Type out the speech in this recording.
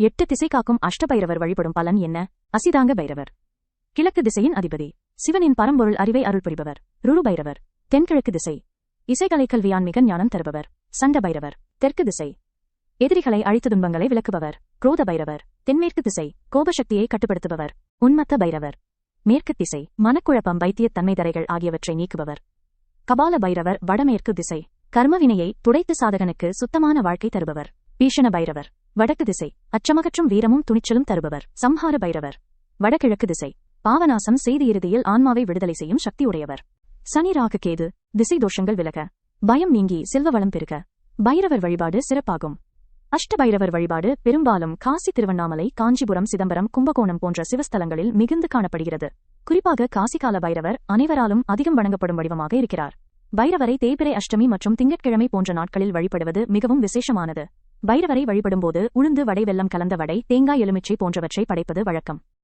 எட்டு திசை காக்கும் அஷ்டபைரவர் வழிபடும் பலன் என்ன? அசிதாங்க பைரவர். கிழக்கு திசையின் அதிபதி. சிவனின் பரம்பொருள் அறிவை அருள் புரிபவர். ருரு பைரவர். தென்கிழக்கு திசை. இசைக்கலை கல்வியான்மிக ஞானம் தருபவர். சண்ட பைரவர். தெற்கு திசை. எதிரிகளை அழித்த துன்பங்களை விளக்குபவர். குரோத பைரவர். தென்மேற்கு திசை. கோபசக்தியை கட்டுப்படுத்துபவர். உன்மத்த பைரவர். மேற்கு திசை. மனக்குழப்பம் வைத்தியத்தன்மை தரைகள் ஆகியவற்றை நீக்குபவர். கபால பைரவர் வடமேற்கு திசை. கர்மவினையை துடைத்து சாதகனுக்கு சுத்தமான வாழ்க்கை தருபவர். பீஷண பைரவர். வடக்கு திசை அச்சமகற்றும் வீரமும் துணிச்சலும் தருபவர். சம்ஹார பைரவர். வடகிழக்கு திசை பாவநாசம் செய்தி இறுதியில் ஆன்மாவை விடுதலை செய்யும் சக்தி உடையவர் சனி ராகு கேது திசை தோஷங்கள் விலக. பயம் நீங்கி செல்வ வளம் பெருக. பைரவர் வழிபாடு சிறப்பாகும். அஷ்ட பைரவர் வழிபாடு பெரும்பாலும் காசி திருவண்ணாமலை காஞ்சிபுரம் சிதம்பரம் கும்பகோணம் போன்ற சிவஸ்தலங்களில் மிகுந்து காணப்படுகிறது. குறிப்பாக காசிகால பைரவர் அனைவராலும் அதிகம் வணங்கப்படும் வடிவமாக இருக்கிறார். பைரவரை தேய்பிறை அஷ்டமி மற்றும் திங்கட்கிழமை போன்ற நாட்களில் வழிபடுவது மிகவும் விசேஷமானது. பைரவரை வழிபடும்போது உளுந்து வடை வெல்லம் கலந்த வடை தேங்காய் எலுமிச்சை போன்றவற்றை படைப்பது வழக்கம்.